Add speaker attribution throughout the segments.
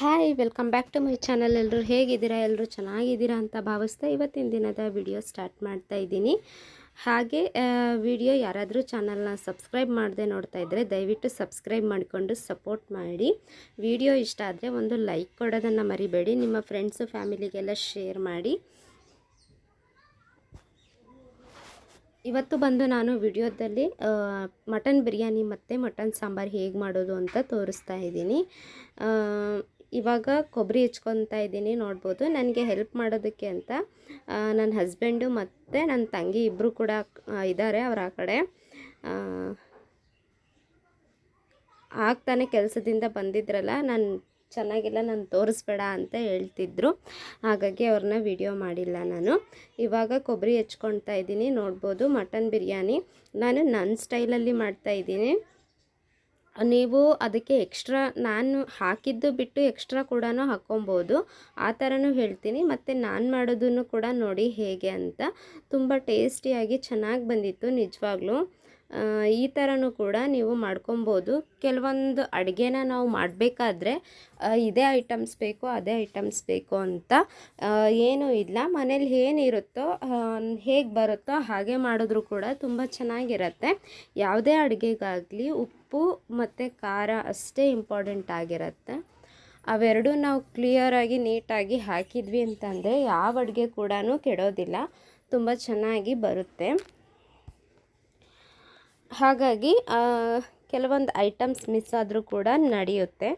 Speaker 1: Hi welcome back to my channel ಎಲ್ಲರೂ ಹೇಗಿದ್ದೀರಾ? ಎಲ್ಲರೂ ಚೆನ್ನಾಗಿದ್ದೀರಾ ಅಂತ ಭಾವಿಸ್ತಾ ಇವತ್ತಿನ ದಿನದ ವಿಡಿಯೋ ಸ್ಟಾರ್ಟ್ ಮಾಡ್ತಾ ಇದ್ದೀನಿ. ಹಾಗೆ ವಿಡಿಯೋ ಯಾರಾದರೂ ಚಾನಲ್ನ ಸಬ್ಸ್ಕ್ರೈಬ್ ಮಾಡದೆ ನೋಡ್ತಾ ಇದ್ದರೆ ದಯವಿಟ್ಟು ಸಬ್ಸ್ಕ್ರೈಬ್ ಮಾಡಿಕೊಂಡು ಸಪೋರ್ಟ್ ಮಾಡಿ. ವಿಡಿಯೋ ಇಷ್ಟ ಆದರೆ ಒಂದು ಲೈಕ್ ಕೊಡೋದನ್ನು ಮರಿಬೇಡಿ. ನಿಮ್ಮ ಫ್ರೆಂಡ್ಸು ಫ್ಯಾಮಿಲಿಗೆಲ್ಲ ಶೇರ್ ಮಾಡಿ. ಇವತ್ತು ಬಂದು ನಾನು ವಿಡಿಯೋದಲ್ಲಿ ಮಟನ್ ಬಿರಿಯಾನಿ ಮತ್ತು ಮಟನ್ ಸಾಂಬಾರು ಹೇಗೆ ಮಾಡೋದು ಅಂತ ತೋರಿಸ್ತಾ ಇದ್ದೀನಿ. ಇವಾಗ ಕೊಬ್ಬರಿ ಹೆಚ್ಕೊತಾ ಇದ್ದೀನಿ, ನೋಡ್ಬೋದು. ನನಗೆ ಹೆಲ್ಪ್ ಮಾಡೋದಕ್ಕೆ ಅಂತ ನನ್ನ ಹಸ್ಬೆಂಡು ಮತ್ತು ನನ್ನ ತಂಗಿ ಇಬ್ಬರು ಕೂಡ ಇದ್ದಾರೆ ಅವ್ರ ಆ ಕಡೆ. ಆಗ್ತಾನೆ ಕೆಲಸದಿಂದ ಬಂದಿದ್ರಲ್ಲ, ನಾನು ಚೆನ್ನಾಗಿಲ್ಲ, ನಾನು ತೋರಿಸ್ಬೇಡ ಅಂತ ಹೇಳ್ತಿದ್ರು. ಹಾಗಾಗಿ ಅವ್ರನ್ನ ವಿಡಿಯೋ ಮಾಡಿಲ್ಲ ನಾನು. ಇವಾಗ ಕೊಬ್ಬರಿ ಹೆಚ್ಕೊತಾ ಇದ್ದೀನಿ, ನೋಡ್ಬೋದು. ಮಟನ್ ಬಿರಿಯಾನಿ, ನಾನು ನನ್ನ ಸ್ಟೈಲಲ್ಲಿ ಮಾಡ್ತಾ ಇದ್ದೀನಿ. ನೀವು ಅದಕ್ಕೆ ಎಕ್ಸ್ಟ್ರಾ ನಾನು ಹಾಕಿದ್ದು ಬಿಟ್ಟು ಎಕ್ಸ್ಟ್ರಾ ಕೂಡ ಹಾಕ್ಕೊಬೋದು. ಆ ಥರನೂ ಹೇಳ್ತೀನಿ. ಮತ್ತು ನಾನು ಮಾಡೋದನ್ನು ಕೂಡ ನೋಡಿ ಹೇಗೆ ಅಂತ. ತುಂಬ ಟೇಸ್ಟಿಯಾಗಿ ಚೆನ್ನಾಗಿ ಬಂದಿತ್ತು ನಿಜವಾಗ್ಲೂ. ಈ ಥರನೂ ಕೂಡ ನೀವು ಮಾಡ್ಕೊಬೋದು. ಕೆಲವೊಂದು ಅಡುಗೆನ ನಾವು ಮಾಡಬೇಕಾದ್ರೆ ಇದೇ ಐಟಮ್ಸ್ ಬೇಕು, ಅದೇ ಐಟಮ್ಸ್ ಬೇಕು ಅಂತ ಏನೂ ಇಲ್ಲ. ಮನೇಲಿ ಏನಿರುತ್ತೋ ಹೇಗೆ ಬರುತ್ತೋ ಹಾಗೆ ಮಾಡಿದ್ರೂ ಕೂಡ ತುಂಬ ಚೆನ್ನಾಗಿರುತ್ತೆ. ಯಾವುದೇ ಅಡುಗೆಗಾಗಲಿ ಉಪ್ಪು ಮತ್ತು ಖಾರ ಅಷ್ಟೇ ಇಂಪಾರ್ಟೆಂಟ್ ಆಗಿರುತ್ತೆ. ಅವೆರಡೂ ನಾವು ಕ್ಲಿಯರಾಗಿ ನೀಟಾಗಿ ಹಾಕಿದ್ವಿ ಅಂತಂದರೆ ಯಾವ ಅಡುಗೆ ಕೂಡ ಕೆಡೋದಿಲ್ಲ. ತುಂಬ ಚೆನ್ನಾಗಿ ಬರುತ್ತೆ. ಹಾಗಾಗಿ ಕೆಲವೊಂದು ಐಟಮ್ಸ್ ಮಿಸ್ ಆದರೂ ಕೂಡ ನಡೆಯುತ್ತೆ.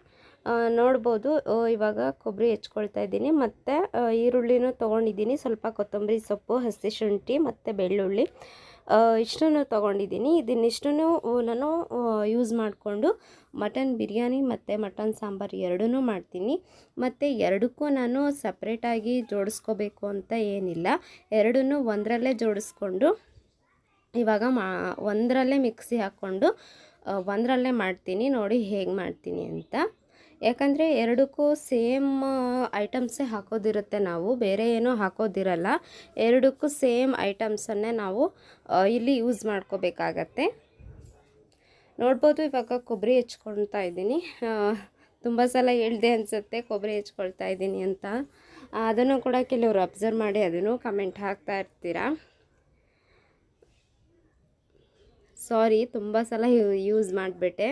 Speaker 1: ನೋಡ್ಬೋದು ಇವಾಗ ಕೊಬ್ಬರಿ ಹೆಚ್ಕೊಳ್ತಾ ಇದ್ದೀನಿ. ಮತ್ತು ಈರುಳ್ಳಿನೂ ತೊಗೊಂಡಿದ್ದೀನಿ. ಸ್ವಲ್ಪ ಕೊತ್ತಂಬರಿ ಸೊಪ್ಪು, ಹಸಿ ಶುಂಠಿ ಮತ್ತು ಬೆಳ್ಳುಳ್ಳಿ. ಇಷ್ಟನ್ನು ತೊಗೊಂಡಿದ್ದೀನಿ. ಇದನ್ನಿಷ್ಟನ್ನು ನಾನು ಯೂಸ್ ಮಾಡಿಕೊಂಡು ಮಟನ್ ಬಿರಿಯಾನಿ ಮತ್ತು ಮಟನ್ ಸಾಂಬಾರು ಎರಡೂ ಮಾಡ್ತೀನಿ. ಮತ್ತು ಎರಡಕ್ಕೂ ನಾನು ಸಪ್ರೇಟಾಗಿ ಜೋಡಿಸ್ಕೋಬೇಕು ಅಂತ ಏನಿಲ್ಲ. ಎರಡನ್ನೂ ಒಂದರಲ್ಲೇ ಜೋಡಿಸ್ಕೊಂಡು, ಇವಾಗ ಮಾ, ಒಂದರಲ್ಲೇ ಮಿಕ್ಸಿ ಹಾಕ್ಕೊಂಡು ಒಂದರಲ್ಲೇ ಮಾಡ್ತೀನಿ. ನೋಡಿ ಹೇಗೆ ಮಾಡ್ತೀನಿ ಅಂತ. ಯಾಕಂದರೆ ಎರಡಕ್ಕೂ ಸೇಮ್ ಐಟಮ್ಸೇ ಹಾಕೋದಿರುತ್ತೆ ನಾವು, ಬೇರೆ ಏನೂ ಹಾಕೋದಿರಲ್ಲ. ಎರಡಕ್ಕೂ ಸೇಮ್ ಐಟಮ್ಸನ್ನೇ ನಾವು ಇಲ್ಲಿ ಯೂಸ್ ಮಾಡ್ಕೋಬೇಕಾಗತ್ತೆ. ನೋಡ್ಬೋದು ಇವಾಗ ಕೊಬ್ಬರಿ ಹೆಚ್ಕೊಳ್ತಾ ಇದ್ದೀನಿ. ತುಂಬ ಸಲ ಹೇಳ್ದೆ ಅನಿಸುತ್ತೆ, ಕೊಬ್ಬರಿ ಹೆಚ್ಕೊಳ್ತಾ ಇದ್ದೀನಿ ಅಂತ. ಅದನ್ನು ಕೂಡ ಕೆಲವರು ಅಬ್ಸರ್ವ್ ಮಾಡಿ ಅದನ್ನು ಕಮೆಂಟ್ ಹಾಕ್ತಾ ಇರ್ತೀರಾ? ಸಾರಿ ತುಂಬ ಸಲ ಯೂಸ್ ಮಾಡಿಬಿಟ್ಟೆ.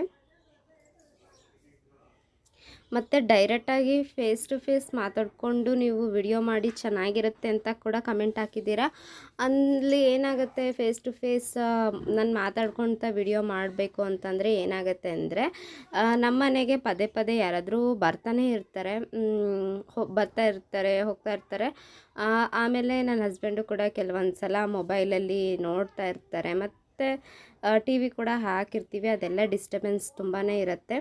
Speaker 1: ಮತ್ತು ಡೈರೆಕ್ಟಾಗಿ ಫೇಸ್ ಟು ಫೇಸ್ ಮಾತಾಡಿಕೊಂಡು ನೀವು ವಿಡಿಯೋ ಮಾಡಿ ಚೆನ್ನಾಗಿರುತ್ತೆ ಅಂತ ಕೂಡ ಕಮೆಂಟ್ ಹಾಕಿದ್ದೀರಾ? ಅಲ್ಲಿ ಏನಾಗುತ್ತೆ ಫೇಸ್ ಟು ಫೇಸ್ ನಾನು ಮಾತಾಡ್ಕೊತ ವಿಡಿಯೋ ಮಾಡಬೇಕು ಅಂತಂದರೆ ಏನಾಗುತ್ತೆ ಅಂದರೆ ನಮ್ಮ ಮನೆಗೆ ಪದೇ ಪದೇ ಯಾರಾದರೂ ಬರ್ತಾನೆ ಇರ್ತಾರೆ ಬರ್ತಾ ಇರ್ತಾರೆ, ಹೋಗ್ತಾ ಇರ್ತಾರೆ. ಆಮೇಲೆ ನನ್ನ ಹಸ್ಬೆಂಡು ಕೂಡ ಕೆಲವೊಂದು ಸಲ ಮೊಬೈಲಲ್ಲಿ ನೋಡ್ತಾ ಇರ್ತಾರೆ. ಮತ್ತು ಟಿ ವಿ ಕೂಡ ಹಾಕಿರ್ತೀವಿ, ಅದೆಲ್ಲ ಡಿಸ್ಟರ್ಬೆನ್ಸ್ ತುಂಬಾ ಇರುತ್ತೆ.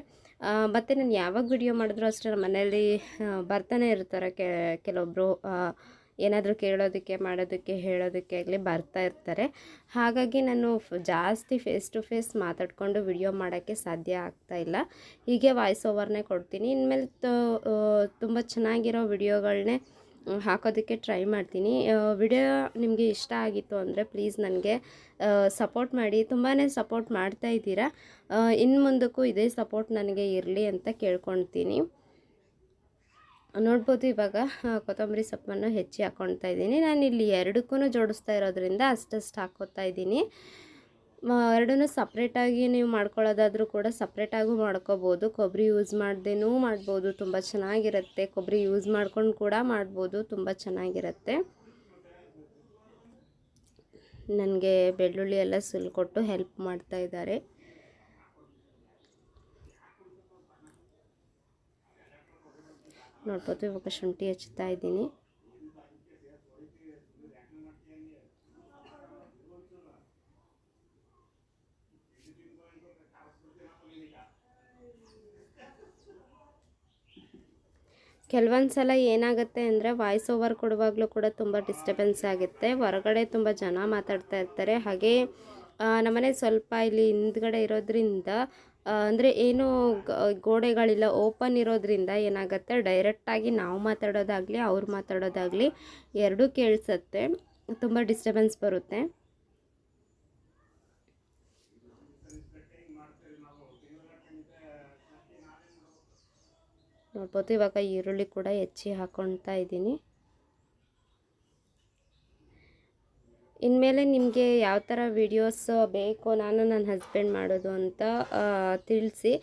Speaker 1: ಮತ್ತು ನಾನು ಯಾವಾಗ ವಿಡಿಯೋ ಮಾಡಿದ್ರು ಅಷ್ಟೇ ನಮ್ಮ ಮನೆಯಲ್ಲಿ ಬರ್ತಾನೆ ಇರ್ತಾರೆ ಕೆಲವೊಬ್ಬರು ಏನಾದರೂ ಕೇಳೋದಕ್ಕೆ, ಮಾಡೋದಕ್ಕೆ, ಹೇಳೋದಕ್ಕೆ ಆಗಲಿ ಬರ್ತಾ ಇರ್ತಾರೆ. ಹಾಗಾಗಿ ನಾನು ಜಾಸ್ತಿ ಫೇಸ್ ಟು ಫೇಸ್ ಮಾತಾಡಿಕೊಂಡು ವಿಡಿಯೋ ಮಾಡೋಕ್ಕೆ ಸಾಧ್ಯ ಆಗ್ತಾ ಇಲ್ಲ. ಹೀಗೆ ವಾಯ್ಸ್ ಓವರ್ನೇ ಕೊಡ್ತೀನಿ. ಇನ್ಮೇಲೆ ತುಂಬ ಚೆನ್ನಾಗಿರೋ ವಿಡಿಯೋಗಳನ್ನೇ ಹಾಕೋದಕ್ಕೆ ಟ್ರೈ ಮಾಡ್ತೀನಿ. ವಿಡಿಯೋ ನಿಮಗೆ ಇಷ್ಟ ಆಗಿತ್ತು ಅಂದರೆ ಪ್ಲೀಸ್ ನನಗೆ ಸಪೋರ್ಟ್ ಮಾಡಿ. ತುಂಬಾ ಸಪೋರ್ಟ್ ಮಾಡ್ತಾ ಇದ್ದೀರಾ. ಇನ್ನು ಮುಂದಕ್ಕೂ ಇದೇ ಸಪೋರ್ಟ್ ನನಗೆ ಇರಲಿ ಅಂತ ಕೇಳ್ಕೊಳ್ತೀನಿ. ನೋಡ್ಬೋದು ಇವಾಗ ಕೊತ್ತಂಬರಿ ಸೊಪ್ಪನ್ನು ಹೆಚ್ಚಿ ಹಾಕ್ಕೊಳ್ತಾ ಇದ್ದೀನಿ. ನಾನು ಇಲ್ಲಿ ಎರಡಕ್ಕೂ ಜೋಡಿಸ್ತಾ ಇರೋದ್ರಿಂದ ಅಷ್ಟಷ್ಟು ಹಾಕ್ಕೊತಾ ಇದ್ದೀನಿ. ಎರಡನ್ನೂ ಸಪ್ರೇಟಾಗಿ ನೀವು ಮಾಡ್ಕೊಳ್ಳೋದಾದರೂ ಕೂಡ ಸಪ್ರೇಟಾಗೂ ಮಾಡ್ಕೋಬೋದು. ಕೊಬ್ಬರಿ ಯೂಸ್ ಮಾಡ್ದೇನೂ ಮಾಡ್ಬೋದು. ತುಂಬ ಚೆನ್ನಾಗಿರುತ್ತೆ. ಕೊಬ್ಬರಿ ಯೂಸ್ ಮಾಡ್ಕೊಂಡು ಕೂಡ ಮಾಡ್ಬೋದು. ತುಂಬ ಚೆನ್ನಾಗಿರುತ್ತೆ. ನನಗೆ ಬೆಳ್ಳುಳ್ಳಿ ಎಲ್ಲ ಸುಲ್ಕೊಟ್ಟು ಹೆಲ್ಪ್ ಮಾಡ್ತಾ ಇದ್ದಾರೆ. ನೋಡ್ಬೋದು ಇವಾಗ ಶುಂಠಿ ಹಚ್ತಾ ಇದ್ದೀನಿ. ಕೆಲವೊಂದು ಸಲ ಏನಾಗುತ್ತೆ ಅಂದರೆ ವಾಯ್ಸ್ ಓವರ್ ಕೊಡುವಾಗಲೂ ಕೂಡ ತುಂಬ ಡಿಸ್ಟರ್ಬೆನ್ಸ್ ಆಗುತ್ತೆ. ಹೊರಗಡೆ ತುಂಬ ಜನ ಮಾತಾಡ್ತಾ ಇರ್ತಾರೆ. ಹಾಗೆ ನಮ್ಮನೆ ಸ್ವಲ್ಪ ಇಲ್ಲಿ ಹಿಂದ್ಗಡೆ ಇರೋದ್ರಿಂದ ಅಂದರೆ ಏನು ಗೋಡೆಗಳಿಲ್ಲ ಓಪನ್ ಇರೋದ್ರಿಂದ ಏನಾಗುತ್ತೆ ಡೈರೆಕ್ಟಾಗಿ ನಾವು ಮಾತಾಡೋದಾಗಲಿ, ಅವ್ರು ಮಾತಾಡೋದಾಗಲಿ, ಎರಡೂ ಕೇಳಿಸತ್ತೆ. ತುಂಬ ಡಿಸ್ಟರ್ಬೆನ್ಸ್ ಬರುತ್ತೆ. ನೋಡ್ಬೋದು, ಇವಾಗ ಈರುಳ್ಳಿ ಕೂಡ ಹೆಚ್ಚಿ ಹಾಕ್ಕೊಳ್ತಾ ಇದ್ದೀನಿ. ಇನ್ಮೇಲೆ ನಿಮಗೆ ಯಾವ ಥರ ವೀಡಿಯೋಸ್ ಬೇಕು, ನಾನು ನನ್ನ ಹಸ್ಬೆಂಡ್ ಮಾಡೋದು ಅಂತ ತಿಳಿಸಿ.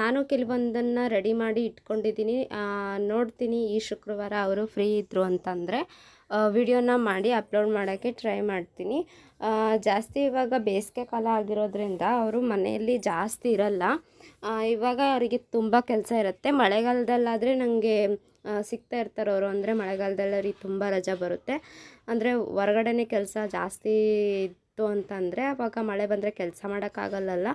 Speaker 1: ನಾನು ಕೆಲವೊಂದನ್ನು ರೆಡಿ ಮಾಡಿ ಇಟ್ಕೊಂಡಿದ್ದೀನಿ. ನೋಡ್ತೀನಿ ಈ ಶುಕ್ರವಾರ ಅವರು ಫ್ರೀ ಇದ್ದರು ಅಂತಂದರೆ ವಿಡಿಯೋನ ಮಾಡಿ ಅಪ್ಲೋಡ್ ಮಾಡೋಕ್ಕೆ ಟ್ರೈ ಮಾಡ್ತೀನಿ. ಜಾಸ್ತಿ ಇವಾಗ ಬೇಸಿಗೆ ಕಾಲ ಆಗಿರೋದ್ರಿಂದ ಅವರು ಮನೆಯಲ್ಲಿ ಜಾಸ್ತಿ ಇರಲ್ಲ. ಇವಾಗ ಅವರಿಗೆ ತುಂಬ ಕೆಲಸ ಇರುತ್ತೆ. ಮಳೆಗಾಲದಲ್ಲಾದರೆ ನನಗೆ ಸಿಗ್ತಾ ಇರ್ತಾರೆ ಅವರು. ಅಂದರೆ ಮಳೆಗಾಲದಲ್ಲಿ ಅವ್ರಿಗೆ ತುಂಬ ರಜಾ ಬರುತ್ತೆ. ಅಂದರೆ ಹೊರಗಡೆನೇ ಕೆಲಸ ಜಾಸ್ತಿ ಇತ್ತು ಅಂತಂದರೆ ಅವಾಗ ಮಳೆ ಬಂದರೆ ಕೆಲಸ ಮಾಡೋಕ್ಕಾಗಲ್ಲ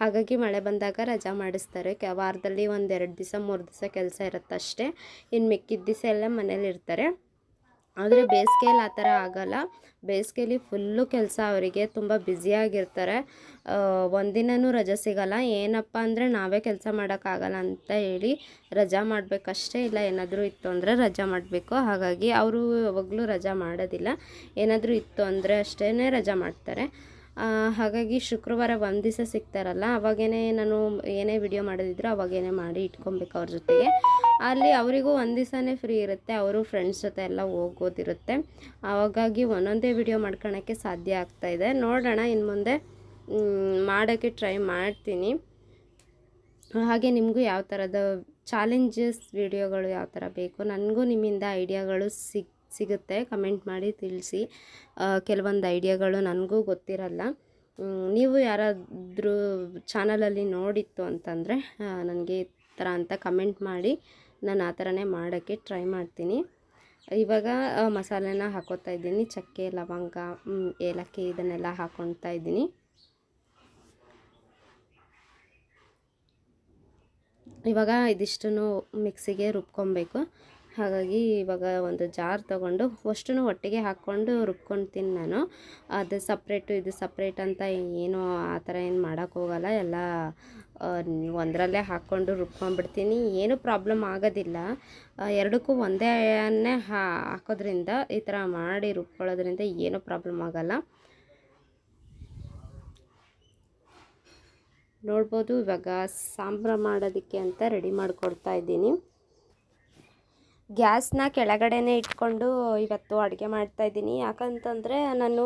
Speaker 1: ಹಾಗಾಗಿ ಮಳೆ ಬಂದಾಗ ರಜಾ ಮಾಡಿಸ್ತಾರೆ. ಕೆ, ವಾರದಲ್ಲಿ ಒಂದು ಎರಡು ದಿವಸ ಮೂರು ದಿವಸ ಕೆಲಸ ಇರುತ್ತೆ ಅಷ್ಟೇ ಇನ್ನು ಮಿಕ್ಕಿದ ದಿವಸ ಎಲ್ಲ ಮನೇಲಿ ಇರ್ತಾರೆ ಆದರೆ ಬೇಸಿಗೆಯಲ್ಲಿ ಆ ಥರ ಆಗಲ್ಲ. ಬೇಸಿಗೆಯಲ್ಲಿ ಫುಲ್ಲು ಕೆಲಸ ಅವರಿಗೆ ತುಂಬ ಬ್ಯುಸಿಯಾಗಿರ್ತಾರೆ ಒಂದಿನೂ ರಜೆ ಸಿಗಲ್ಲ. ಏನಪ್ಪ ಅಂದರೆ ನಾವೇ ಕೆಲಸ ಮಾಡೋಕ್ಕಾಗಲ್ಲ ಅಂತ ಹೇಳಿ ರಜಾ ಮಾಡಬೇಕಷ್ಟೇ ಇಲ್ಲ. ಏನಾದರೂ ಇತ್ತು ಅಂದರೆ ರಜಾ ಮಾಡಬೇಕು. ಹಾಗಾಗಿ ಅವರು ಯಾವಾಗಲೂ ರಜಾ ಮಾಡೋದಿಲ್ಲ. ಏನಾದರೂ ಇತ್ತು ಅಂದರೆ ಅಷ್ಟೇ ರಜಾ ಮಾಡ್ತಾರೆ. ಹಾಗಾಗಿ ಶುಕ್ರವಾರ ಒಂದು ದಿವಸ ಸಿಗ್ತಾರಲ್ಲ, ಅವಾಗೇನೆ ನಾನು ಏನೇ ವಿಡಿಯೋ ಮಾಡೋದಿದ್ರು ಅವಾಗೇನೆ ಮಾಡಿ ಇಟ್ಕೊಬೇಕು ಅವ್ರ ಜೊತೆಗೆ. ಅಲ್ಲಿ ಅವರಿಗೂ ಒಂದು ದಿವಸನೇ ಫ್ರೀ ಇರುತ್ತೆ, ಅವರು ಫ್ರೆಂಡ್ಸ್ ಜೊತೆ ಎಲ್ಲ ಹೋಗೋದಿರುತ್ತೆ ಅವಾಗಾಗಿ ಒಂದೊಂದೇ ವಿಡಿಯೋ ಮಾಡ್ಕೊಳಕ್ಕೆ ಸಾಧ್ಯ ಆಗ್ತಾ ಇದೆ. ನೋಡೋಣ ಇನ್ನು ಮುಂದೆ ಮಾಡೋಕ್ಕೆ ಟ್ರೈ ಮಾಡ್ತೀನಿ. ಹಾಗೆ ನಿಮಗೂ ಯಾವ ಥರದ ಚಾಲೆಂಜಸ್ ವಿಡಿಯೋಗಳು ಯಾವ ಥರ ಬೇಕು? ನನಗೂ ನಿಮ್ಮಿಂದ ಐಡಿಯಾಗಳು ಸಿಗ್ ಸಿಗುತ್ತೆ ಕಮೆಂಟ್ ಮಾಡಿ ತಿಳಿಸಿ. ಕೆಲವೊಂದು ಐಡಿಯಾಗಳು ನನಗೂ ಗೊತ್ತಿರಲ್ಲ. ನೀವು ಯಾರಾದರೂ ಚಾನಲಲ್ಲಿ ನೋಡಿತ್ತು ಅಂತಂದರೆ ನನಗೆ ಈ ಥರ ಅಂತ ಕಮೆಂಟ್ ಮಾಡಿ. ನಾನು ಆ ಥರನೇ ಮಾಡೋಕ್ಕೆ ಟ್ರೈ ಮಾಡ್ತೀನಿ. ಇವಾಗ ಮಸಾಲೆನ ಹಾಕೋತಾ ಇದ್ದೀನಿ. ಚಕ್ಕೆ, ಲವಂಗ ಏಲಕ್ಕಿ ಇದನ್ನೆಲ್ಲ ಹಾಕೊತಾ ಇದ್ದೀನಿ. ಇವಾಗ ಇದಿಷ್ಟನ್ನು ಮಿಕ್ಸಿಗೆ ರುಬ್ಕೊಬೇಕು. ಹಾಗಾಗಿ ಇವಾಗ ಒಂದು ಜಾರ್ ತೊಗೊಂಡು ಫಸ್ಟೂ ಒಟ್ಟಿಗೆ ಹಾಕ್ಕೊಂಡು ರುಬ್ಕೊಳ್ತೀನಿ ನಾನು. ಅದು ಸಪ್ರೇಟು ಇದು ಸಪ್ರೇಟ್ ಅಂತ ಏನು ಆ ಥರ ಏನು ಮಾಡೋಕ್ಕೆ ಹೋಗಲ್ಲ. ಎಲ್ಲ ಒಂದರಲ್ಲೇ ಹಾಕ್ಕೊಂಡು ರುಬ್ಕೊಂಡ್ಬಿಡ್ತೀನಿ. ಏನು ಪ್ರಾಬ್ಲಮ್ ಆಗೋದಿಲ್ಲ. ಎರಡಕ್ಕೂ ಒಂದೇ ಹಾಕೋದ್ರಿಂದ ಈ ಥರ ಮಾಡಿ ರುಬ್ಕೊಳ್ಳೋದ್ರಿಂದ ಏನೂ ಪ್ರಾಬ್ಲಮ್ ಆಗೋಲ್ಲ. ನೋಡ್ಬೋದು ಇವಾಗ ಸಾಂಬಾರು ಮಾಡೋದಕ್ಕೆ ಅಂತ ರೆಡಿ ಮಾಡಿಕೊಡ್ತಾ ಇದ್ದೀನಿ. ಗ್ಯಾಸ್ನ ಕೆಳಗಡೆನೇ ಇಟ್ಕೊಂಡು ಇವತ್ತು ಅಡುಗೆ ಮಾಡ್ತಾಯಿದ್ದೀನಿ ಯಾಕಂತಂದರೆ ನಾನು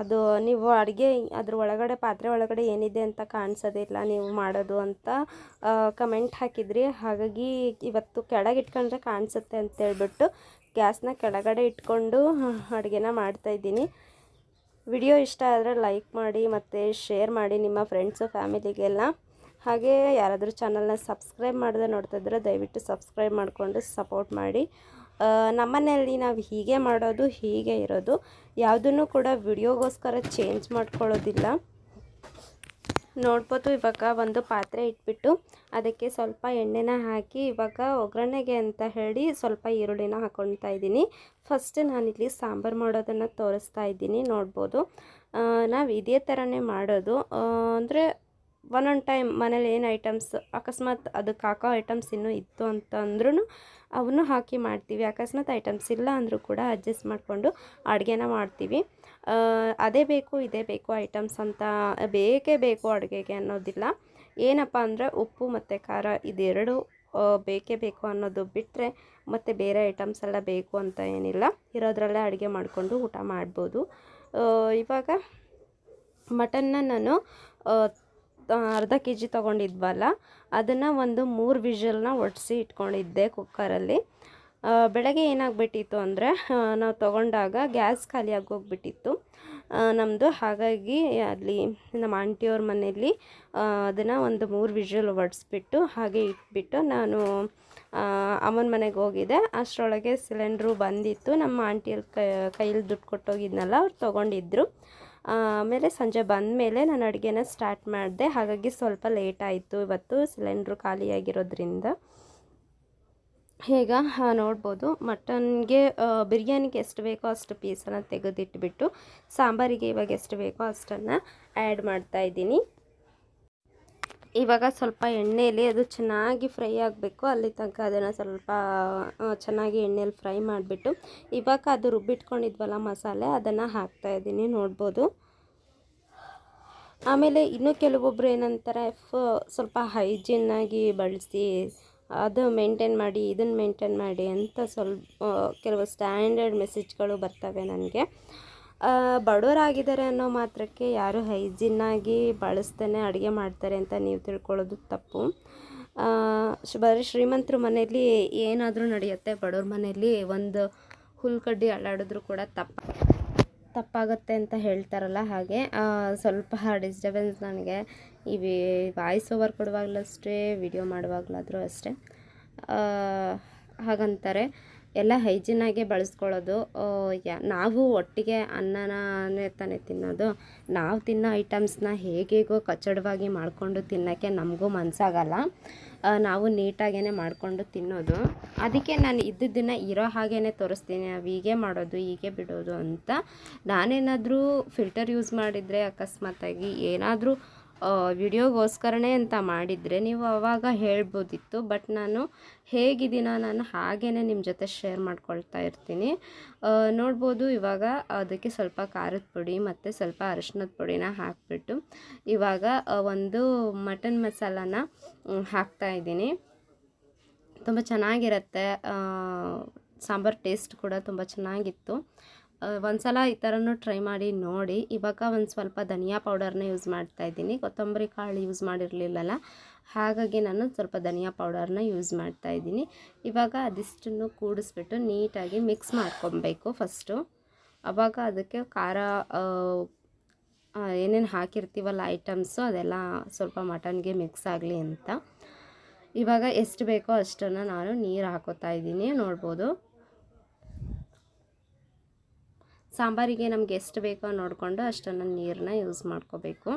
Speaker 1: ಅದು ನೀವು ಅಡುಗೆ, ಅದ್ರ ಒಳಗಡೆ, ಪಾತ್ರೆ ಒಳಗಡೆ ಏನಿದೆ ಅಂತ ಕಾಣಿಸೋದಿಲ್ಲ ನೀವು ಮಾಡೋದು ಅಂತ ಕಮೆಂಟ್ ಹಾಕಿದ್ರಿ. ಹಾಗಾಗಿ ಇವತ್ತು ಕೆಳಗೆ ಇಟ್ಕೊಂಡ್ರೆ ಕಾಣಿಸುತ್ತೆ ಅಂತೇಳ್ಬಿಟ್ಟು ಗ್ಯಾಸ್ನ ಕೆಳಗಡೆ ಇಟ್ಕೊಂಡು ಅಡುಗೆನ ಮಾಡ್ತಾಯಿದ್ದೀನಿ ವಿಡಿಯೋ ಇಷ್ಟ ಆದರೆ ಲೈಕ್ ಮಾಡಿ ಮತ್ತು ಶೇರ್ ಮಾಡಿ ನಿಮ್ಮ ಫ್ರೆಂಡ್ಸು ಫ್ಯಾಮಿಲಿಗೆಲ್ಲ ಹಾಗೆ ಯಾರಾದರೂ ಚಾನಲ್ನ ಸಬ್ಸ್ಕ್ರೈಬ್ ಮಾಡದೆ ನೋಡ್ತಾ ಇದ್ದರೆ ದಯವಿಟ್ಟು ಸಬ್ಸ್ಕ್ರೈಬ್ ಮಾಡಿಕೊಂಡು ಸಪೋರ್ಟ್ ಮಾಡಿ. ನಮ್ಮನೆಯಲ್ಲಿ ನಾವು ಹೀಗೆ ಮಾಡೋದು, ಹೀಗೆ ಇರೋದು. ಯಾವುದನ್ನು ಕೂಡ ವಿಡಿಯೋಗೋಸ್ಕರ ಚೇಂಜ್ ಮಾಡ್ಕೊಳ್ಳೋದಿಲ್ಲ. ನೋಡ್ಬೋದು ಇವಾಗ ಒಂದು ಪಾತ್ರೆ ಇಟ್ಬಿಟ್ಟು ಅದಕ್ಕೆ ಸ್ವಲ್ಪ ಎಣ್ಣೆನ ಹಾಕಿ ಇವಾಗ ಒಗ್ಗರಣೆಗೆ ಅಂತ ಹೇಳಿ ಸ್ವಲ್ಪ ಈರುಳ್ಳಿನ ಹಾಕ್ಕೊಳ್ತಾ ಇದ್ದೀನಿ. ಫಸ್ಟ್ ನಾನಿಲ್ಲಿ ಸಾಂಬಾರು ಮಾಡೋದನ್ನು ತೋರಿಸ್ತಾ ಇದ್ದೀನಿ, ನೋಡ್ಬೋದು. ನಾವು ಇದೇ ಥರನೇ ಮಾಡೋದು. ಅಂದರೆ ಒಂದೊಂದು ಟೈಮ್ ಮನೇಲಿ ಏನು ಐಟಮ್ಸ್ ಅಕಸ್ಮಾತ್ ಅದಕ್ಕೆ ಹಾಕೋ ಐಟಮ್ಸ್ ಇನ್ನೂ ಇತ್ತು ಅಂತಂದ್ರೂ ಅವನ್ನು ಹಾಕಿ ಮಾಡ್ತೀವಿ. ಅಕಸ್ಮಾತ್ ಐಟಮ್ಸ್ ಇಲ್ಲ ಅಂದರೂ ಕೂಡ ಅಡ್ಜಸ್ಟ್ ಮಾಡಿಕೊಂಡು ಅಡುಗೆನ ಮಾಡ್ತೀವಿ. ಅದೇ ಬೇಕು, ಇದೇ ಬೇಕು ಐಟಮ್ಸ್ ಅಂತ ಬೇಕೇ ಬೇಕು ಅಡುಗೆಗೆ ಅನ್ನೋದಿಲ್ಲ. ಏನಪ್ಪ ಅಂದರೆ ಉಪ್ಪು ಮತ್ತು ಖಾರ ಇದೆರಡು ಬೇಕೇ ಬೇಕು ಅನ್ನೋದು ಬಿಟ್ಟರೆ ಮತ್ತು ಬೇರೆ ಐಟಮ್ಸ್ ಎಲ್ಲ ಬೇಕು ಅಂತ ಏನಿಲ್ಲ. ಇರೋದ್ರಲ್ಲೇ ಅಡುಗೆ ಮಾಡಿಕೊಂಡು ಊಟ ಮಾಡ್ಬೋದು. ಇವಾಗ ಮಟನ್ನ ನಾನು ಅರ್ಧ ಕೆ ಜಿ ತೊಗೊಂಡಿದ್ವಲ್ಲ, ಅದನ್ನು ಒಂದು ಮೂರು ವಿಷಲ್ನ ಒಡಿಸಿ ಇಟ್ಕೊಂಡಿದ್ದೆ ಕುಕ್ಕರಲ್ಲಿ. ಬೆಳಗ್ಗೆ ಏನಾಗ್ಬಿಟ್ಟಿತ್ತು ಅಂದರೆ ನಾವು ತೊಗೊಂಡಾಗ ಗ್ಯಾಸ್ ಖಾಲಿಯಾಗಿ ಹೋಗ್ಬಿಟ್ಟಿತ್ತು ನಮ್ಮದು ಹಾಗಾಗಿ ಅಲ್ಲಿ ನಮ್ಮ ಆಂಟಿಯವ್ರ ಮನೆಯಲ್ಲಿ ಅದನ್ನು ಒಂದು ಮೂರು ವಿಷಲ್ ಒಡಿಸ್ಬಿಟ್ಟು ಹಾಗೆ ಇಟ್ಬಿಟ್ಟು ನಾನು ಅಮ್ಮನ ಮನೆಗೆ ಹೋಗಿದ್ದೆ. ಅಷ್ಟರೊಳಗೆ ಸಿಲಿಂಡ್ರು ಬಂದಿತ್ತು. ನಮ್ಮ ಆಂಟಿಯಲ್ಲಿ ಕೈಯಲ್ಲಿ ದುಡ್ಡು ಕೊಟ್ಟೋಗಿದ್ನಲ್ಲ, ಅವ್ರು ತೊಗೊಂಡಿದ್ರು. ಆಮೇಲೆ ಸಂಜೆ ಬಂದ ಮೇಲೆ ನಾನು ಅಡುಗೆನ ಸ್ಟಾರ್ಟ್ ಮಾಡಿದೆ. ಹಾಗಾಗಿ ಸ್ವಲ್ಪ ಲೇಟ್ ಆಯಿತು ಇವತ್ತು ಸಿಲಿಂಡ್ರು ಖಾಲಿಯಾಗಿರೋದ್ರಿಂದ ಆ, ನೋಡ್ಬೋದು. ಮಟನ್ಗೆ ಬಿರಿಯಾನಿಗೆ ಎಷ್ಟು ಬೇಕೋ ಅಷ್ಟು ಪೀಸನ್ನು ತೆಗೆದಿಟ್ಬಿಟ್ಟು ಸಾಂಬಾರಿಗೆ ಇವಾಗ ಎಷ್ಟು ಬೇಕೋ ಅಷ್ಟನ್ನು ಆ್ಯಡ್ ಮಾಡ್ತಾ ಇದ್ದೀನಿ. ಇವಾಗ ಸ್ವಲ್ಪ ಎಣ್ಣೆಯಲ್ಲಿ ಅದು ಚೆನ್ನಾಗಿ ಫ್ರೈ ಆಗಬೇಕು. ಅಲ್ಲಿ ತನಕ ಅದನ್ನು ಸ್ವಲ್ಪ ಚೆನ್ನಾಗಿ ಎಣ್ಣೆಯಲ್ಲಿ ಫ್ರೈ ಮಾಡಿಬಿಟ್ಟು, ಇವಾಗ ಅದು ರುಬ್ಬಿಟ್ಕೊಂಡಿದ್ವಲ್ಲ ಮಸಾಲೆ, ಅದನ್ನು ಹಾಕ್ತಾ ಇದ್ದೀನಿ. ನೋಡ್ಬೋದು. ಆಮೇಲೆ ಇನ್ನೂ ಕೆಲವೊಬ್ಬರು ಏನಂತಾರೆ, ಫ, ಸ್ವಲ್ಪ ಹೈಜಿನ್ನಾಗಿ ಬಳಸಿ, ಅದು ಮೇಂಟೈನ್ ಮಾಡಿ ಇದನ್ನು ಮೇಂಟೈನ್ ಮಾಡಿ ಅಂತ ಸ್ವಲ್ಪ ಕೆಲವು ಸ್ಟ್ಯಾಂಡರ್ಡ್ ಮೆಸೇಜ್ಗಳು ಬರ್ತವೆ ನನಗೆ. ಬಡವರಾಗಿದ್ದಾರೆ ಅನ್ನೋ ಮಾತ್ರಕ್ಕೆ ಯಾರು ಹೈಜಿನ್ನಾಗಿ ಬಳಸ್ತಾನೆ, ಅಡುಗೆ ಮಾಡ್ತಾರೆ ಅಂತ ನೀವು ತಿಳ್ಕೊಳ್ಳೋದು ತಪ್ಪು. ಬರೀ ಶ್ರೀಮಂತರ ಮನೆಯಲ್ಲಿ ಏನಾದರೂ ನಡೆಯುತ್ತೆ, ಬಡವ್ರ ಮನೆಯಲ್ಲಿ ಒಂದು ಹುಲ್ಕಡ್ಡಿ ಅಲ್ಲಾಡಿದ್ರು ಕೂಡ ತಪ್ಪ, ತಪ್ಪಾಗುತ್ತೆ ಅಂತ ಹೇಳ್ತಾರಲ್ಲ ಹಾಗೆ. ಸ್ವಲ್ಪ ಡಿಸ್ಟರ್ಬೆನ್ಸ್ ನನಗೆ. ಈ ವಾಯ್ಸ್ ಓವರ್ ಕೊಡುವಾಗಲೂ ಅಷ್ಟೇ ವಿಡಿಯೋ ಮಾಡುವಾಗಲಾದರೂ ಅಷ್ಟೇ. ಹಾಗಂತಾರೆ. ಎಲ್ಲ ಹೈಜಿನಾಗೆ ಬಳಸ್ಕೊಳ್ಳೋದು. ಯಾ, ನಾವು ಒಟ್ಟಿಗೆ ಅನ್ನನೇ ತಾನೇ ತಿನ್ನೋದು. ನಾವು ತಿನ್ನೋ ಐಟಮ್ಸ್ನ ಹೇಗೇಗೋ ಕಚ್ಚಡವಾಗಿ ಮಾಡಿಕೊಂಡು ತಿನ್ನೋಕ್ಕೆ ನಮಗೂ ಮನಸ್ಸಾಗಲ್ಲ ನಾವು ನೀಟಾಗೇ ಮಾಡಿಕೊಂಡು ತಿನ್ನೋದು. ಅದಕ್ಕೆ ನಾನು ಇದ್ದದ್ದನ್ನು ಇರೋ ಹಾಗೇ ತೋರಿಸ್ತೀನಿ. ನಾವು ಹೀಗೆ ಮಾಡೋದು, ಹೀಗೆ ಬಿಡೋದು ಅಂತ. ನಾನೇನಾದರೂ ಫಿಲ್ಟರ್ ಯೂಸ್ ಮಾಡಿದರೆ ಅಕಸ್ಮಾತಾಗಿ ಏನಾದರೂ ವಿಡಿಯೋಗೋಸ್ಕರನೇ ಅಂತ ಮಾಡಿದರೆ ನೀವು ಅವಾಗ ಹೇಳ್ಬೋದಿತ್ತು, ಬಟ್ ನಾನು ಹೇಗಿದ್ದೀನ ನಾನು ಹಾಗೇ ನಿಮ್ಮ ಜೊತೆ ಶೇರ್ ಮಾಡ್ಕೊಳ್ತಾ ಇರ್ತೀನಿ. ನೋಡ್ಬೋದು ಇವಾಗ ಅದಕ್ಕೆ ಸ್ವಲ್ಪ ಖಾರದ ಪುಡಿ ಮತ್ತು ಸ್ವಲ್ಪ ಅರಿಶಿನದ ಪುಡಿನ ಹಾಕಿಬಿಟ್ಟು ಇವಾಗ ಒಂದು ಮಟನ್ ಮಸಾಲಾನ ಹಾಕ್ತಾ ಇದ್ದೀನಿ. ತುಂಬ ಚೆನ್ನಾಗಿರುತ್ತೆ. ಸಾಂಬಾರ್ ಟೇಸ್ಟ್ ಕೂಡ ತುಂಬ ಚೆನ್ನಾಗಿತ್ತು. ಆ, ಒಂದ್ಸಲ ಈ ಥರನೂ ಟ್ರೈ ಮಾಡಿ ನೋಡಿ. ಇವಾಗ ಒಂದು ಸ್ವಲ್ಪ ಧನಿಯಾ ಪೌಡರ್ನ ಯೂಸ್ ಮಾಡ್ತಾ ಇದ್ದೀನಿ. ಕೊತ್ತಂಬರಿ ಕಾಳು ಯೂಸ್ ಮಾಡಿರಲಿಲ್ಲಲ್ಲ ಹಾಗಾಗಿ ನಾನು ಸ್ವಲ್ಪ ಧನಿಯಾ ಪೌಡರ್ನ ಯೂಸ್ ಮಾಡ್ತಾ ಇದ್ದೀನಿ. ಇವಾಗ ಅದಿಷ್ಟನ್ನು ಕೂಡಿಸ್ಬಿಟ್ಟು ನೀಟಾಗಿ ಮಿಕ್ಸ್ ಮಾಡ್ಕೊಬೇಕು ಫಸ್ಟು. ಅವಾಗ ಅದಕ್ಕೆ ಖಾರ ಏನೇನು ಹಾಕಿರ್ತೀವಲ್ಲ ಐಟಮ್ಸು ಅದೆಲ್ಲ ಸ್ವಲ್ಪ ಮಟನ್ಗೆ ಮಿಕ್ಸ್ ಆಗಲಿ ಅಂತ. ಇವಾಗ ಎಷ್ಟು ಬೇಕೋ ಅಷ್ಟನ್ನು ನಾನು ನೀರು ಹಾಕೋತಾ ಇದ್ದೀನಿ. ನೋಡ್ಬೋದು. ಸಾಂಬಾರಿಗೆ ನಮ್ಗೆ ಎಷ್ಟು ಬೇಕೋ ನೋಡಿಕೊಂಡು ಅಷ್ಟನ್ನು ನೀರನ್ನ ಯೂಸ್ ಮಾಡ್ಕೋಬೇಕು.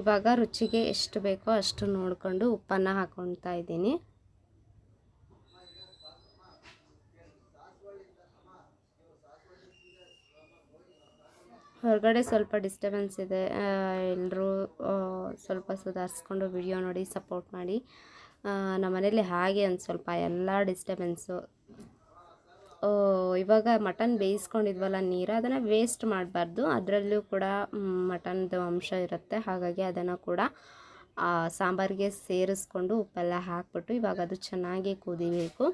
Speaker 1: ಇವಾಗ ರುಚಿಗೆ ಎಷ್ಟು ಬೇಕೋ ಅಷ್ಟು ನೋಡಿಕೊಂಡು ಉಪ್ಪನ್ನು ಹಾಕ್ಕೊಳ್ತಾ ಇದ್ದೀನಿ. ಹೊರಗಡೆ ಸ್ವಲ್ಪ ಡಿಸ್ಟರ್ಬೆನ್ಸ್ ಇದೆ. ಎಲ್ಲರೂ ಸ್ವಲ್ಪ ಸುಧಾರಿಸ್ಕೊಂಡು ವಿಡಿಯೋ ನೋಡಿ ಸಪೋರ್ಟ್ ಮಾಡಿ. ನಮ್ಮ ಮನೇಲಿ ಹಾಗೆ ಒಂದು ಸ್ವಲ್ಪ ಎಲ್ಲ ಡಿಸ್ಟರ್ಬೆನ್ಸು ಇವಾಗ ಮಟನ್ ಬೇಯಿಸ್ಕೊಂಡಿದ್ವಲ್ಲ ನೀರು, ಅದನ್ನು ವೇಸ್ಟ್ ಮಾಡಬಾರ್ದು. ಅದರಲ್ಲೂ ಕೂಡ ಮಟನ್ದು ಅಂಶ ಇರುತ್ತೆ. ಹಾಗಾಗಿ ಅದನ್ನು ಕೂಡ ಸಾಂಬಾರಿಗೆ ಸೇರಿಸ್ಕೊಂಡು ಉಪ್ಪೆಲ್ಲ ಹಾಕ್ಬಿಟ್ಟು ಇವಾಗ ಅದು ಚೆನ್ನಾಗಿ ಕುದಿಬೇಕು.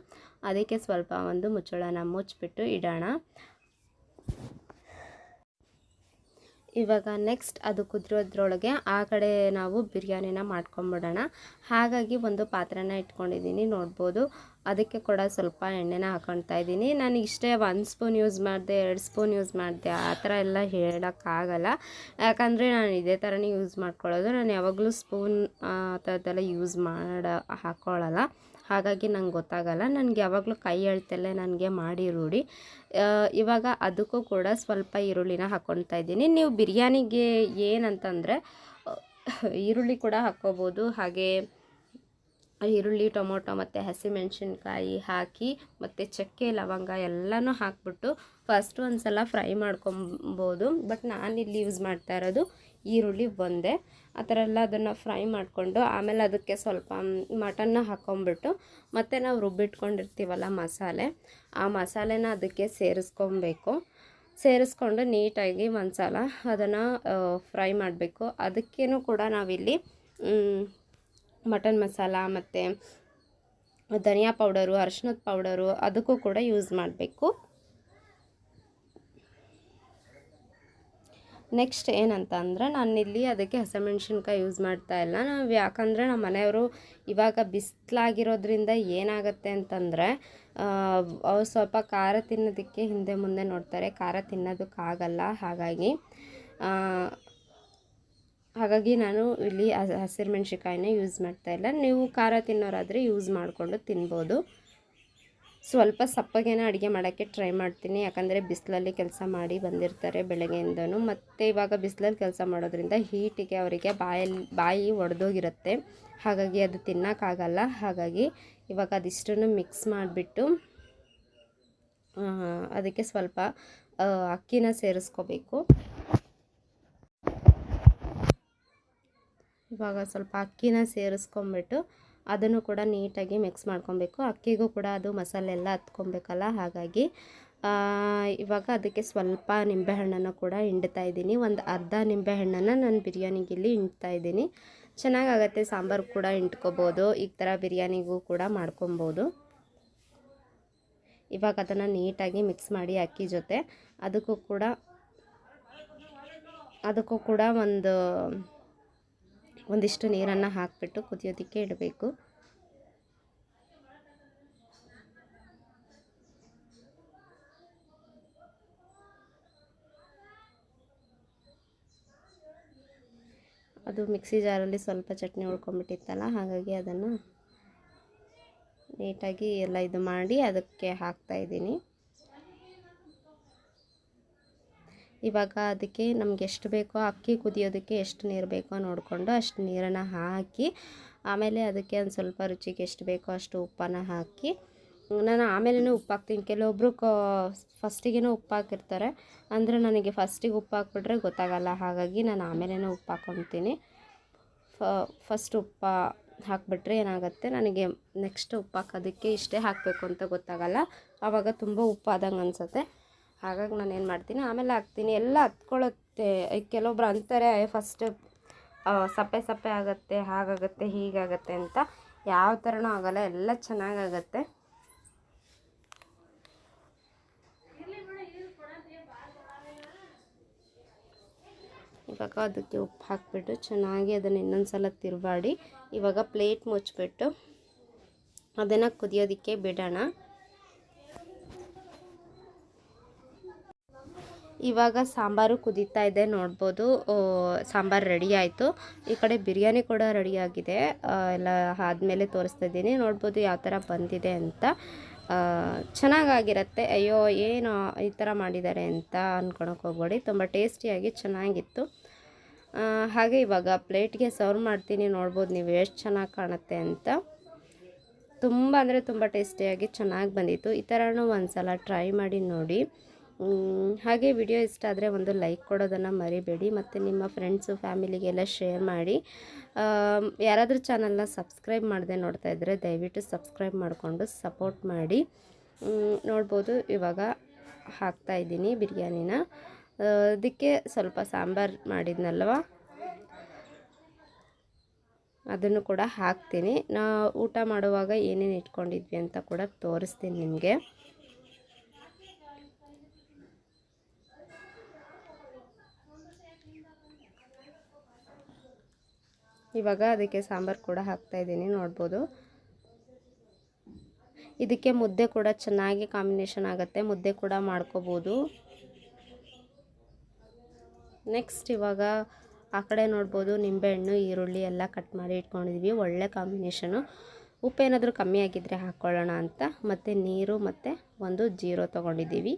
Speaker 1: ಅದಕ್ಕೆ ಸ್ವಲ್ಪ ಒಂದು ಮುಚ್ಚಳನ ಮುಚ್ಚಿಬಿಟ್ಟು ಇಡೋಣ. ಇವಾಗ ನೆಕ್ಸ್ಟ್ ಅದು ಕುದಿರೋದ್ರೊಳಗೆ ಆ ಕಡೆ ನಾವು ಬಿರಿಯಾನಿನ ಮಾಡ್ಕೊಂಬಿಡೋಣ. ಹಾಗಾಗಿ ಒಂದು ಪಾತ್ರೆನ ಇಟ್ಕೊಂಡಿದ್ದೀನಿ, ನೋಡ್ಬೋದು. ಅದಕ್ಕೆ ಕೂಡ ಸ್ವಲ್ಪ ಎಣ್ಣೆನ ಹಾಕೊಳ್ತಾ ಇದ್ದೀನಿ. ನಾನು ಇಷ್ಟೇ ಒಂದು ಸ್ಪೂನ್ ಯೂಸ್ ಮಾಡಿದೆ, ಎರಡು ಸ್ಪೂನ್ ಯೂಸ್ ಮಾಡಿದೆ, ಆ ಥರ ಎಲ್ಲ ಹೇಳೋಕ್ಕಾಗಲ್ಲ. ಯಾಕಂದರೆ ನಾನು ಇದೇ ಥರನೇ ಯೂಸ್ ಮಾಡ್ಕೊಳ್ಳೋದು. ನಾನು ಯಾವಾಗಲೂ ಸ್ಪೂನ್ ಆ ಥರದ್ದೆಲ್ಲ ಯೂಸ್ ಮಾಡ ಹಾಕ್ಕೊಳ್ಳಲ್ಲ ಹಾಗಾಗಿ ನಂಗೆ ಗೊತ್ತಾಗಲ್ಲ. ನನಗೆ ಯಾವಾಗಲೂ ಕೈ ಎಳ್ತಲ್ಲೇ ನನಗೆ ಮಾಡಿ ರೂಢಿ. ಇವಾಗ ಅದಕ್ಕೂ ಕೂಡ ಸ್ವಲ್ಪ ಈರುಳ್ಳಿನ ಹಾಕ್ಕೊಳ್ತಾ ಇದ್ದೀನಿ. ನೀವು ಬಿರಿಯಾನಿಗೆ ಏನಂತಂದರೆ ಈರುಳ್ಳಿ ಕೂಡ ಹಾಕ್ಕೋಬೋದು. ಹಾಗೆ ಈರುಳ್ಳಿ, ಟೊಮೊಟೊ ಮತ್ತು ಹಸಿಮೆಣಸಿನ್ಕಾಯಿ ಹಾಕಿ ಮತ್ತು ಚಕ್ಕೆ, ಲವಂಗ ಎಲ್ಲನೂ ಹಾಕ್ಬಿಟ್ಟು ಫಸ್ಟ್ ಒಂದು ಸಲ ಫ್ರೈ ಮಾಡ್ಕೊಬೋದು. ಬಟ್ ನಾನಿಲ್ಲಿ ಯೂಸ್ ಮಾಡ್ತಾ ಇರೋದು ಈರುಳ್ಳಿ ಒಂದೇ. ಆ ಥರ ಎಲ್ಲ ಅದನ್ನು ಫ್ರೈ ಮಾಡಿಕೊಂಡು ಆಮೇಲೆ ಅದಕ್ಕೆ ಸ್ವಲ್ಪ ಮಟನ್ನ ಹಾಕೊಂಬಿಟ್ಟು ಮತ್ತು ನಾವು ರುಬ್ಬಿಟ್ಕೊಂಡಿರ್ತೀವಲ್ಲ ಮಸಾಲೆ, ಆ ಮಸಾಲೆನ ಅದಕ್ಕೆ ಸೇರಿಸ್ಕೊಬೇಕು. ಸೇರಿಸ್ಕೊಂಡು ನೀಟಾಗಿ ಒಂದು ಸಲ ಅದನ್ನು ಫ್ರೈ ಮಾಡಬೇಕು. ಅದಕ್ಕೇನು ಕೂಡ ನಾವಿಲ್ಲಿ ಮಟನ್ ಮಸಾಲ ಮತ್ತು ಧನಿಯಾ ಪೌಡರು ಅರಿಶಿನದ ಪೌಡರು ಅದಕ್ಕೂ ಕೂಡ ಯೂಸ್ ಮಾಡಬೇಕು. ನೆಕ್ಸ್ಟ್ ಏನಂತ ಅಂದರೆ ನಾನಿಲ್ಲಿ ಅದಕ್ಕೆ ಹಸಿಮೆಣ್ಸಿನ್ಕಾಯಿ ಯೂಸ್ ಮಾಡ್ತಾ ಇಲ್ಲ. ನಾವು ಯಾಕಂದರೆ ನಮ್ಮ ಮನೆಯವರು ಇವಾಗ ಬಿಸಿಲಾಗಿರೋದ್ರಿಂದ ಏನಾಗುತ್ತೆ ಅಂತಂದರೆ ಅವ್ರು ಸ್ವಲ್ಪ ಖಾರ ತಿನ್ನೋದಕ್ಕೆ ಹಿಂದೆ ಮುಂದೆ ನೋಡ್ತಾರೆ. ಖಾರ ತಿನ್ನೋದಕ್ಕಾಗಲ್ಲ. ಹಾಗಾಗಿ ಹಾಗಾಗಿ ನಾನು ಇಲ್ಲಿ ಹಸಿರು ಮೆಣ್ಸಿನ್ಕಾಯಿನ ಯೂಸ್ ಮಾಡ್ತಾ ಇಲ್ಲ. ನೀವು ಖಾರ ತಿನ್ನೋರಾದರೆ ಯೂಸ್ ಮಾಡಿಕೊಂಡು ತಿನ್ಬೋದು. ಸ್ವಲ್ಪ ಸಪ್ಪಗೇನ ಅಡುಗೆ ಮಾಡೋಕ್ಕೆ ಟ್ರೈ ಮಾಡ್ತೀನಿ. ಯಾಕಂದರೆ ಬಿಸಿಲಲ್ಲಿ ಕೆಲಸ ಮಾಡಿ ಬಂದಿರ್ತಾರೆ ಬೆಳಗ್ಗೆಯಿಂದನೂ. ಮತ್ತು ಇವಾಗ ಬಿಸಿಲಲ್ಲಿ ಕೆಲಸ ಮಾಡೋದ್ರಿಂದ ಹೀಟಿಗೆ ಅವರಿಗೆ ಬಾಯಲ್ಲಿ ಬಾಯಿ ಒಡೆದೋಗಿರುತ್ತೆ. ಹಾಗಾಗಿ ಅದು ತಿನ್ನೋಕ್ಕಾಗಲ್ಲ. ಹಾಗಾಗಿ ಇವಾಗ ಅದಿಷ್ಟನ್ನು ಮಿಕ್ಸ್ ಮಾಡಿಬಿಟ್ಟು ಅದಕ್ಕೆ ಸ್ವಲ್ಪ ಅಕ್ಕಿನ ಸೇರಿಸ್ಕೋಬೇಕು. ಇವಾಗ ಸ್ವಲ್ಪ ಅಕ್ಕಿನ ಸೇರಿಸ್ಕೊಂಬಿಟ್ಟು ಅದನ್ನು ಕೂಡ ನೀಟಾಗಿ ಮಿಕ್ಸ್ ಮಾಡ್ಕೊಬೇಕು. ಅಕ್ಕಿಗೂ ಕೂಡ ಅದು ಮಸಾಲೆ ಎಲ್ಲ ಹತ್ಕೊಬೇಕಲ್ಲ, ಹಾಗಾಗಿ ಇವಾಗ ಅದಕ್ಕೆ ಸ್ವಲ್ಪ ನಿಂಬೆಹಣ್ಣನ್ನು ಕೂಡ ಹಿಂಡ್ತಾ ಇದ್ದೀನಿ. ಒಂದು ಅರ್ಧ ನಿಂಬೆಹಣ್ಣನ್ನು ನಾನು ಬಿರಿಯಾನಿಗೆ ಇಲ್ಲಿ ಹಿಂಡ್ತಾ ಇದ್ದೀನಿ. ಚೆನ್ನಾಗಾಗತ್ತೆ, ಸಾಂಬಾರು ಕೂಡ ಹಿಂಡ್ಕೋಬೋದು, ಈ ಥರ ಬಿರಿಯಾನಿಗೂ ಕೂಡ ಮಾಡ್ಕೊಬೋದು. ಇವಾಗ ಅದನ್ನು ನೀಟಾಗಿ ಮಿಕ್ಸ್ ಮಾಡಿ ಅಕ್ಕಿ ಜೊತೆ. ಅದಕ್ಕೂ ಕೂಡ ಅದಕ್ಕೂ ಕೂಡ ಒಂದು ಒಂದಿಷ್ಟು ನೀರನ್ನು ಹಾಕಿಬಿಟ್ಟು ಕುದಿಯೋದಕ್ಕೆ ಇಡಬೇಕು. ಅದು ಮಿಕ್ಸಿ ಜಾರಲ್ಲಿ ಸ್ವಲ್ಪ ಚಟ್ನಿ ಉಳ್ಕೊಂಬಿಟ್ಟಿತ್ತಲ್ಲ ಹಾಗಾಗಿ ಅದನ್ನು ನೀಟಾಗಿ ಎಲ್ಲ ಇದು ಮಾಡಿ ಅದಕ್ಕೆ ಹಾಕ್ತಾ ಇದ್ದೀನಿ ಇವಾಗ ಅದಕ್ಕೆ ನಮ್ಗೆ ಎಷ್ಟು ಬೇಕೋ ಅಕ್ಕಿ ಕುದಿಯೋದಕ್ಕೆ ಎಷ್ಟು ನೀರು ಬೇಕೋ ನೋಡಿಕೊಂಡು ಅಷ್ಟು ನೀರನ್ನು ಹಾಕಿ, ಆಮೇಲೆ ಅದಕ್ಕೆ ಒಂದು ಸ್ವಲ್ಪ ರುಚಿಗೆ ಎಷ್ಟು ಬೇಕೋ ಅಷ್ಟು ಉಪ್ಪನ್ನು ಹಾಕಿ, ನಾನು ಆಮೇಲೆ ಉಪ್ಪು ಹಾಕ್ತೀನಿ. ಕೆಲವೊಬ್ಬರು ಕೋ ಫಸ್ಟಿಗೆ ಉಪ್ಪು ಹಾಕಿರ್ತಾರೆ, ಅಂದರೆ ನನಗೆ ಫಸ್ಟಿಗೆ ಉಪ್ಪು ಹಾಕ್ಬಿಟ್ರೆ ಗೊತ್ತಾಗಲ್ಲ, ಹಾಗಾಗಿ ನಾನು ಆಮೇಲೆ ಉಪ್ಪು ಹಾಕ್ಕೊತೀನಿ. ಫ, ಫಸ್ಟ್ ಉಪ್ಪು ಹಾಕಿಬಿಟ್ರೆ ಏನಾಗುತ್ತೆ, ನನಗೆ ನೆಕ್ಸ್ಟ್ ಉಪ್ಪು ಹಾಕೋದಕ್ಕೆ ಇಷ್ಟೇ ಹಾಕಬೇಕು ಅಂತ ಗೊತ್ತಾಗಲ್ಲ, ಆವಾಗ ತುಂಬ ಉಪ್ಪು ಆದಂಗೆ ಅನಿಸುತ್ತೆ. ಹಾಗಾಗಿ ನಾನು ಏನು ಮಾಡ್ತೀನಿ, ಆಮೇಲೆ ಹಾಕ್ತೀನಿ. ಎಲ್ಲ ಹತ್ಕೊಳ್ಳುತ್ತೆ. ಕೆಲವೊಬ್ರು ಅಂತಾರೆ ಫಸ್ಟ್ ಸಪ್ಪೆ ಸಪ್ಪೆ ಆಗುತ್ತೆ, ಹಾಗಾಗುತ್ತೆ, ಹೀಗಾಗತ್ತೆ ಅಂತ. ಯಾವ ಥರನೂ ಆಗಲ್ಲ, ಎಲ್ಲ ಚೆನ್ನಾಗಾಗತ್ತೆ. ಇವಾಗ ಅದಕ್ಕೆ ಉಪ್ಪು ಹಾಕಿಬಿಟ್ಟು ಚೆನ್ನಾಗಿ ಅದನ್ನು ಇನ್ನೊಂದು ಸಲ ತಿರುವಾಡಿ, ಇವಾಗ ಪ್ಲೇಟ್ ಮುಚ್ಚಿಬಿಟ್ಟು ಅದನ್ನು ಕುದಿಯೋದಕ್ಕೆ ಬಿಡೋಣ. ಇವಾಗ ಸಾಂಬಾರು ಕುದೀತಾ ಇದೆ, ನೋಡ್ಬೋದು. ಸಾಂಬಾರು ರೆಡಿ ಆಯಿತು. ಈ ಕಡೆ ಬಿರಿಯಾನಿ ಕೂಡ ರೆಡಿಯಾಗಿದೆ ಎಲ್ಲ ಆದಮೇಲೆ ತೋರಿಸ್ತಾ ಇದ್ದೀನಿ. ನೋಡ್ಬೋದು ಯಾವ ಥರ ಬಂದಿದೆ ಅಂತ. ಚೆನ್ನಾಗಾಗಿರತ್ತೆ. ಅಯ್ಯೋ, ಏನು ಈ ಥರ ಮಾಡಿದ್ದಾರೆ ಅಂತ ಅಂದ್ಕೊಳಕ್ಕೆ ಹೋಗ್ಬೇಡಿ. ತುಂಬ ಟೇಸ್ಟಿಯಾಗಿ ಚೆನ್ನಾಗಿತ್ತು. ಹಾಗೆ ಇವಾಗ ಪ್ಲೇಟ್ಗೆ ಸರ್ವ್ ಮಾಡ್ತೀನಿ. ನೋಡ್ಬೋದು ನೀವು ಎಷ್ಟು ಚೆನ್ನಾಗಿ ಕಾಣುತ್ತೆ ಅಂತ. ತುಂಬ ಅಂದರೆ ತುಂಬ ಟೇಸ್ಟಿಯಾಗಿ ಚೆನ್ನಾಗಿ ಬಂದಿತ್ತು. ಈ ಥರನೂ ಒಂದು ಸಲ ಟ್ರೈ ಮಾಡಿ ನೋಡಿ. ಹಾಗೆ ವಿಡಿಯೋ ಇಷ್ಟ ಆದರೆ ಒಂದು ಲೈಕ್ ಕೊಡೋದನ್ನು ಮರಿಬೇಡಿ ಮತ್ತು ನಿಮ್ಮ ಫ್ರೆಂಡ್ಸು ಫ್ಯಾಮಿಲಿಗೆಲ್ಲ ಶೇರ್ ಮಾಡಿ. ಯಾರಾದರೂ ಚಾನಲ್ನ ಸಬ್ಸ್ಕ್ರೈಬ್ ಮಾಡದೆ ನೋಡ್ತಾ ಇದ್ದರೆ ದಯವಿಟ್ಟು ಸಬ್ಸ್ಕ್ರೈಬ್ ಮಾಡಿಕೊಂಡು ಸಪೋರ್ಟ್ ಮಾಡಿ. ನೋಡ್ಬೋದು ಇವಾಗ ಹಾಕ್ತಾ ಇದ್ದೀನಿ ಬಿರಿಯಾನಿನ. ಅದಕ್ಕೆ ಸ್ವಲ್ಪ ಸಾಂಬಾರು ಮಾಡಿದ್ನಲ್ವ? ಅದನ್ನು ಕೂಡ ಹಾಕ್ತೀನಿ. ನಾ ಊಟ ಮಾಡುವಾಗ ಏನೇನು ಇಟ್ಕೊಂಡಿದ್ವಿ ಅಂತ ಕೂಡ ತೋರಿಸ್ತೀನಿ ನಿಮಗೆ. ಇವಾಗ ಅದಕ್ಕೆ ಸಾಂಬಾರು ಕೂಡ ಹಾಕ್ತಾ ಇದ್ದೀನಿ, ನೋಡ್ಬೋದು. ಇದಕ್ಕೆ ಮುದ್ದೆ ಕೂಡ ಚೆನ್ನಾಗಿ ಕಾಂಬಿನೇಷನ್ ಆಗುತ್ತೆ, ಮುದ್ದೆ ಕೂಡ ಮಾಡ್ಕೋಬೋದು. ನೆಕ್ಸ್ಟ್ ಇವಾಗ ಆ ಕಡೆ ನೋಡ್ಬೋದು, ನಿಂಬೆಹಣ್ಣು, ಈರುಳ್ಳಿ ಎಲ್ಲ ಕಟ್ ಮಾಡಿ ಇಟ್ಕೊಂಡಿದ್ವಿ, ಒಳ್ಳೆ ಕಾಂಬಿನೇಷನು ಉಪ್ಪೇನಾದರೂ ಕಮ್ಮಿ ಆಗಿದ್ದರೆ ಹಾಕ್ಕೊಳ್ಳೋಣ ಅಂತ, ಮತ್ತು ನೀರು ಮತ್ತು ಒಂದು ಜೀರೋ ತೊಗೊಂಡಿದ್ದೀವಿ.